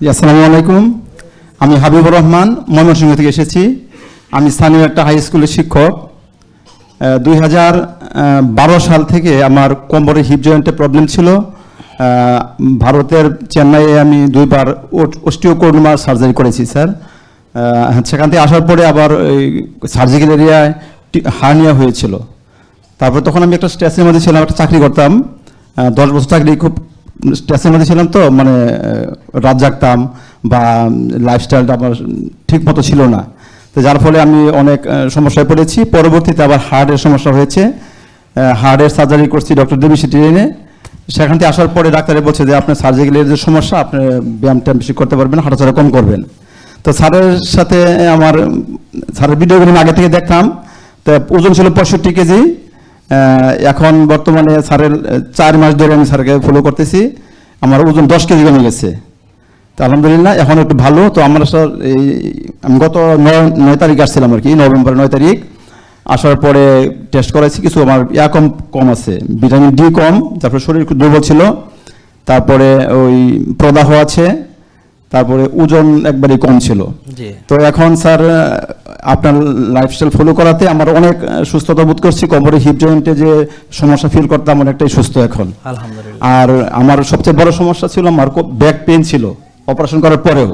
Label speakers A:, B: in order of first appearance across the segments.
A: আসসালামু আলাইকুম। আমি হাবিবুর রহমান, ময়মনসিংহ থেকে এসেছি। আমি স্থানীয় একটা হাই স্কুলের শিক্ষক। দুই হাজার বারো সাল থেকে আমার কোমরে হিপ জয়েন্টে প্রবলেম ছিল। ভারতের চেন্নাইয়ে আমি দুইবার অস্টিওকোর্ডমা সার্জারি করেছি, স্যার। সেখান থেকে আসার পরে আবার ওই সার্জিক্যাল এরিয়ায় হার্নিয়া হয়েছিল। তারপর তখন আমি একটা স্ট্রেসের মধ্যে ছিলাম, একটা চাকরি করতাম। দশ বছর চাকরি খুব স্ট্রেসের মধ্যে ছিলাম তো মানে রাত জাগতাম বা লাইফস্টাইলটা আমার ঠিক মতো ছিল না। তো যার ফলে আমি অনেক সমস্যায় পড়েছি। পরবর্তীতে আবার হার্টের সমস্যা হয়েছে। হার্টের সার্জারি করছি ডক্টর দেবী সিটিনে সেখান থেকে আসার পরে ডাক্তারে বলছে যে, আপনার সার্জিক্যালের যে সমস্যা, আপনি ব্যায়াম ট্যাম বেশি করতে পারবেন, হাঁটাচলা কম করবেন। তো স্যারের সাথে আমার, স্যারের ভিডিওগুলো আগে থেকে দেখতাম। তো ওজন ছিল পঁয়ষট্টি কেজি। এখন বর্তমানে স্যারের চার মাস ধরে আমি স্যারকে ফলো করতেছি। আমার ওজন দশ কেজি কমে গেছে। তো আলহামদুলিল্লাহ এখন একটু ভালো। তো আমরা স্যার এই আমি গত নয় নয় তারিখ আসছিলাম আর কি নভেম্বর নয় তারিখ। আসার পরে টেস্ট করাইছি কিছু আমার ইয়া কম কম আছে ভিটামিন ডি কম তারপরে শরীর খুব দুর্বল ছিল। তারপরে ওই প্রদাহ আছে তারপরে ওজন একবারই কম ছিল। তো এখন স্যার আপনার লাইফস্টাইল ফলো করাতে আমার অনেক সুস্থতা বোধ করছি। কোমরে হিপ জয়েন্টে যে সমস্যা ফিল করতাম অনেকটাই সুস্থ এখন।
B: আলহামদুলিল্লাহ।
A: আর আমার সবচেয়ে বড় সমস্যা ছিল আমার ব্যাক পেন ছিল। অপারেশন করার পরেও।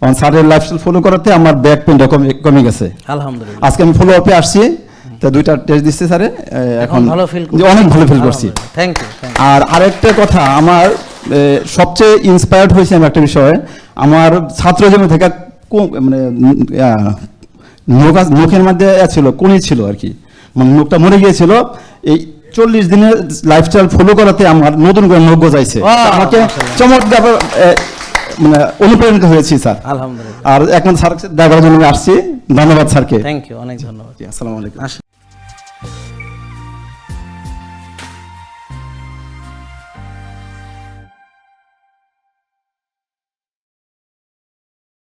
A: এখন স্যারের লাইফস্টাইল ফলো করাতে আমার ব্যাক পেনটা কমে কমে গেছে।
B: আলহামদুলিল্লাহ।
A: আজকে আমি ফলো আপে আসছি। তো দুইটা টেস্ট দিচ্ছে স্যারে।
B: এখন ভালো ফিল
A: অনেক ভালো ফিল করছি।
B: থ্যাংক ইউ
A: আর আরেকটা কথা আমার সবচেয়ে ইন্সপায়ার্ড হয়েছে আমি একটা বিষয়ে। আমার ছাত্র জীবন থেকে মানে নখ নখের মধ্যে ছিল কোনি ছিল আর কি। মানে নখটা মরে গিয়েছিল। এই চল্লিশ দিনের লাইফস্টাইল ফলো করাতে আমার নতুন করে নখ গজাইছে আমাকে চমৎকার মানে অনুপ্রাণিত হয়েছি স্যার।
B: আলহামদুলিল্লাহ।
A: আর এখন স্যার দেখার জন্য আমি আসছি। ধন্যবাদ স্যারকে।
B: থ্যাংক ইউ অনেক ধন্যবাদ।
A: আসসালামু আলাইকুম।